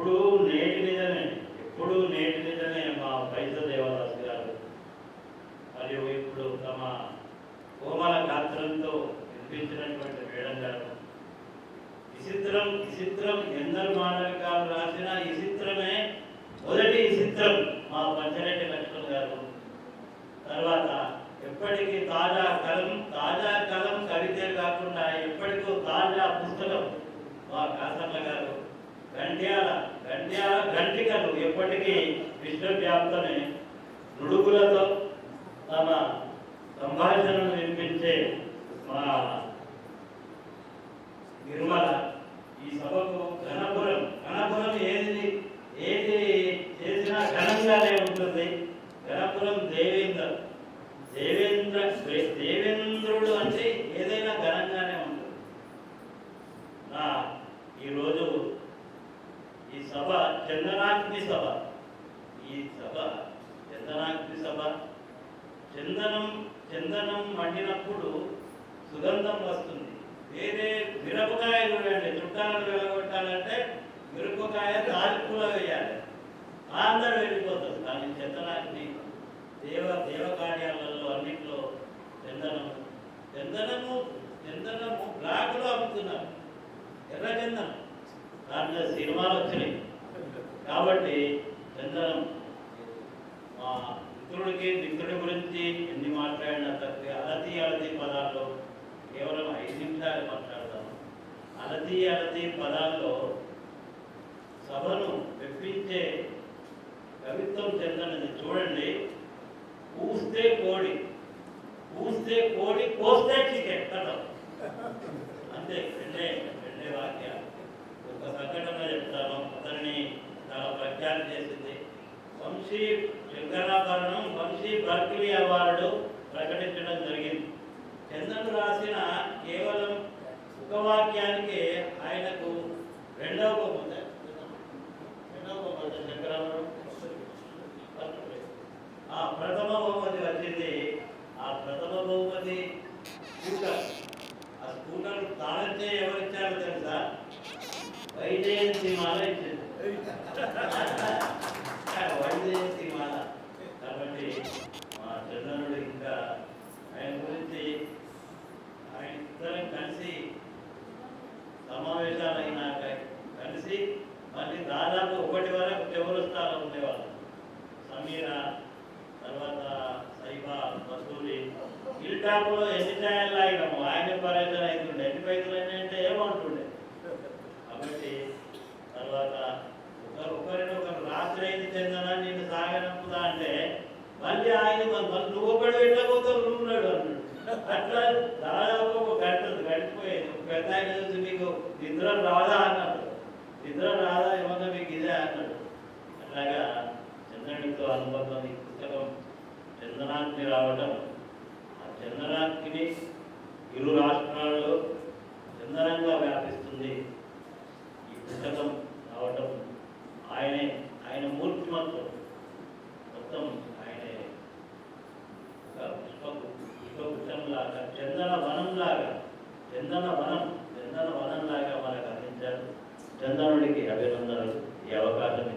ఇప్పుడు నేటి నిజమే ఇప్పుడు నేటి నిజమే మా పైత దేవదాసు గారు. మరియు ఇప్పుడు తమ కోమల గాత్రంతో వినిపించినటువంటి వేడం గారు. విచిత్రం విచిత్రం ఎందరు మాటలు రాసిన విచిత్రమే. మొదటి చిత్రం మా పంచరెడ్డి లక్ష్మణ్ గారు. తర్వాత ఎప్పటికీ తాజా కలం తాజా కలం కవితే కాకుండా ఎప్పటికో తాజా పుస్తకం మా కాసర్ల గారు. గంట్యాల గంట్యాల గంటికలు ఎప్పటికీ విశ్వవ్యాప్తమే. నుడుగులతో తమ సంభాషణ సభ చందనాగ్ని సభ. ఈ సభ చందనాగ్ని సభ. చందనం చందనం మండినప్పుడు సుగంధం వస్తుంది. వేరే మిరపకాయలు వేయండి. చుట్టాలను వెళ్ళగొట్టాలంటే మిరపకాయ తాలిపూల వేయాలి. అందరూ వెళ్ళిపోతారు కానీ చందనాగ్ని దేవ దేవ కార్యాలలో అన్నింటిలో చందనము చందనము చందనము బ్లాక్లో అమ్ముతున్నారు. ఎర్ర చందనం. దాంట్లో సినిమాలు వచ్చినాయి. కాబట్టి చందనం మా మిత్రుడికి మిత్రుడి గురించి ఎన్ని మాట్లాడినా తక్కువ. అలతి అలతి పదాల్లో కేవలం ఐదు నిమిషాలు మాట్లాడతాం అలతి అలతి పదాల్లో సభను మెప్పించే కవిత్వం చెందనది. చూడండి. పూస్తే కోడి. పూస్తే కోడి కోస్తే చికెన్. కదా అంతే. రెండే రెండే వాక్యాలు. సంఘటన చెప్తాను. అతన్ని చాలా ప్రఖ్యాతి చేసింది. వంశీ శంకరాభరణం వంశీ బర్కిలీ అవార్డు ప్రకటించడం జరిగింది. చంద్రుడు రాసిన కేవలం ఒక వాక్యానికి ఆయనకు రెండవ బహుమతి. రెండవ బహుమతి శంకరాభరణం. ఆ ప్రథమ బహుమతి వచ్చింది. ఆ ప్రథమ బహుమతి స్కూటర్. ఆ స్కూటర్ తానంటే ఎవరిచ్చారో తెలుసు? వైజయంతి మాల ఇచ్చింది వైజయంతి మాల కాబట్టి మా చంద్రుడు ఇంకా ఆయన గురించి ఆయన ఇద్దరం కలిసి సమావేశాలు అయినాక కలిసి మళ్ళీ దాదాపు ఒకటి వరకు చివరి స్థానం ఉండేవాళ్ళు సమీరా తర్వాత సైబా మసూరి ఇల్టాపులో ఎన్ని ఛాయలు లాగినాము ఆయన పరేషన్ అవుతుండే ఎన్ని పైసలు అంటే ఏమంటుండే కాబట్టి తర్వాత ఒకరు ఒకరిని ఒకరు రాత్రి అయింది చెందన నేను సాగనంపుదా అంటే మళ్ళీ ఆయన నువ్వు ఒకటి వెళ్ళబోతావు నువ్వు ఉన్నాడు అన్నాడు. అట్లా దాదాపు ఒక గంట గడిచిపోయేది. ఒక పెద్ద ఆయన చూసి మీకు నిద్ర రాదా అన్నాడు. నిద్ర రాదా ఏమన్నా మీకు ఇదే అన్నాడు. అట్లాగా చంద్రుడితో అనుబంధం ఈ పుస్తకం చంద్రనాథ్కి రావడం ఆ చంద్రనాథ్కి ఇరు రాష్ట్రాల్లో చందనంగా వ్యాపిస్తుంది ఈ పుస్తకం రావటం ఆయనే ఆయన మూర్తిమత్వం మొత్తం ఆయనే ఒక పుష్పకు పుష్పపుష్టంలాగా చందన వనంలాగా చందన వనం చందన వనంలాగా మనకు అందించారు. చందనుడికి అభినందనలు. ఈ అవకాశం